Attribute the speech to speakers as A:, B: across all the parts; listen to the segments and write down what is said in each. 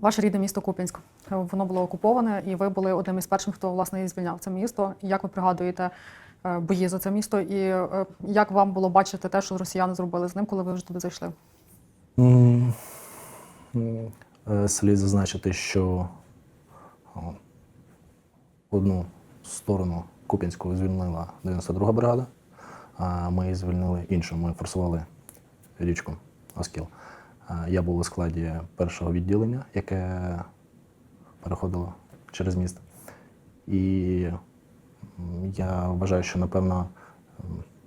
A: Ваше рідне місто Куп'янськ. Е, Воно було окуповане, і ви були одним із перших, хто власне і звільняв це місто. Як ви пригадуєте е, бої за це місто, і е, як вам було бачити те, що росіяни зробили з ним, коли ви вже туди зайшли?
B: Слід зазначити, що одну сторону Куп'янську звільнила 92-га бригада, а ми звільнили іншу. Ми форсували річку Оскіл. Я був у складі першого відділення, яке переходило через міст. І я вважаю, що напевно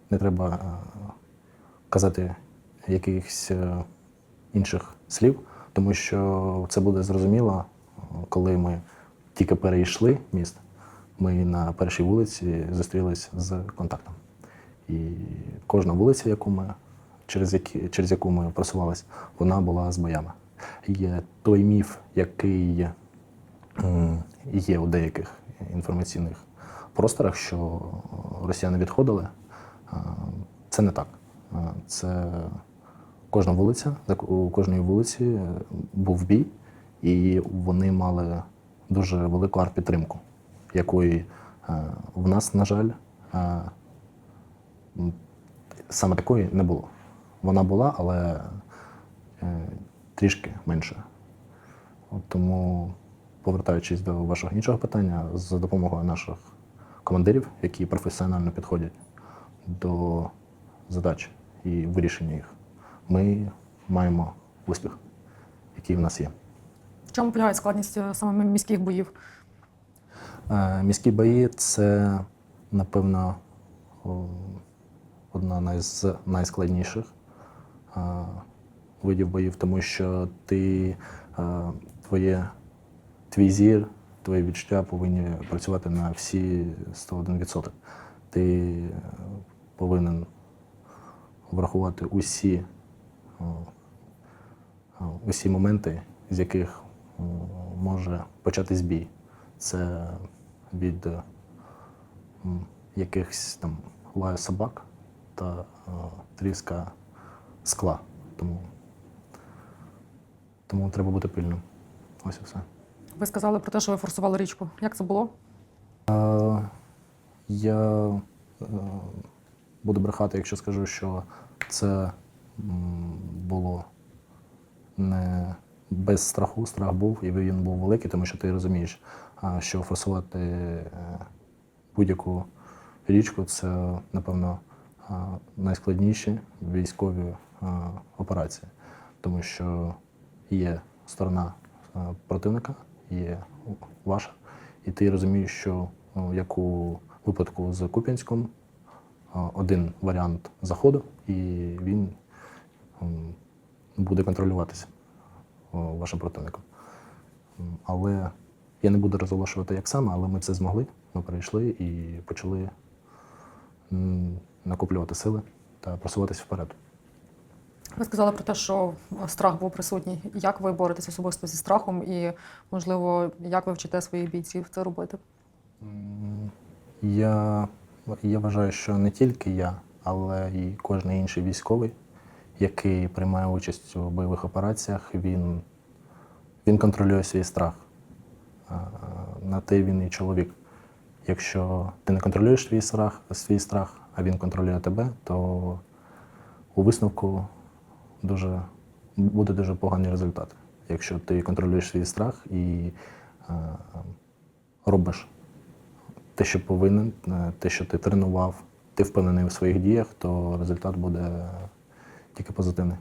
B: не треба е, казати якихось е, інших слів, тому що це буде зрозуміло, коли ми тільки перейшли міст. Ми на першій вулиці зустрілись з контактом. І кожна вулиця, яку ми, через, які, через яку ми просувалися, вона була з боями. Є той міф, який є у деяких інформаційних просторах, що росіяни відходили. Це не так. Це кожна вулиця, у кожної вулиці е, був бій, і вони мали дуже велику арт-підтримку, якої е, в нас, на жаль, е, саме такої не було. Вона була, але е, трішки менше. От Тому, повертаючись до вашого іншого питання, за допомогою наших командирів, які професіонально підходять до задач і вирішення їх, ми маємо успіх, який в нас є.
A: В чому полягає складність е, саме міських боїв?
B: Е, Міські бої це, напевно, одна з найскладніших видів боїв, тому що ти, твоє, твій зір, твої відчуття повинні працювати на всі 101%. Ти повинен врахувати усі, усі моменти, з яких може початись бій. Це від якихось там лаю собак та тріска скла. Тому, тому треба бути пильним. Ось і все.
A: Ви сказали про те, що ви форсували річку. Як це було?
B: Е, Я е, буду брехати, якщо скажу, що це було не без страху. Страх був, і він був великий, тому що ти розумієш, що форсувати е, будь-яку річку це, напевно, найскладніші військові операції, тому що є сторона противника, є ваша, і ти розумієш, що ну, як у випадку з Куп'янськом, один варіант заходу, і він буде контролюватися вашим противником. Але я не буду розголошувати як саме, але ми це змогли. Ми перейшли і почали накоплювати сили та просуватися вперед.
A: Ви сказали про те, що страх був присутній. Як ви боретеся особисто зі страхом, і можливо, як ви вчите своїх бійців це робити?
B: Я, я вважаю, що не тільки я, але і кожен інший військовий, який приймає участь у бойових операціях, він, він контролює свій страх. На те він і чоловік. Якщо ти не контролюєш свій страх, свій страх, а він контролює тебе, то у висновку дуже, буде дуже поганий результат. Якщо ти контролюєш свій страх і е, робиш те, що повинен, е, те, що ти тренував, ти впевнений у своїх діях, то результат буде тільки позитивний.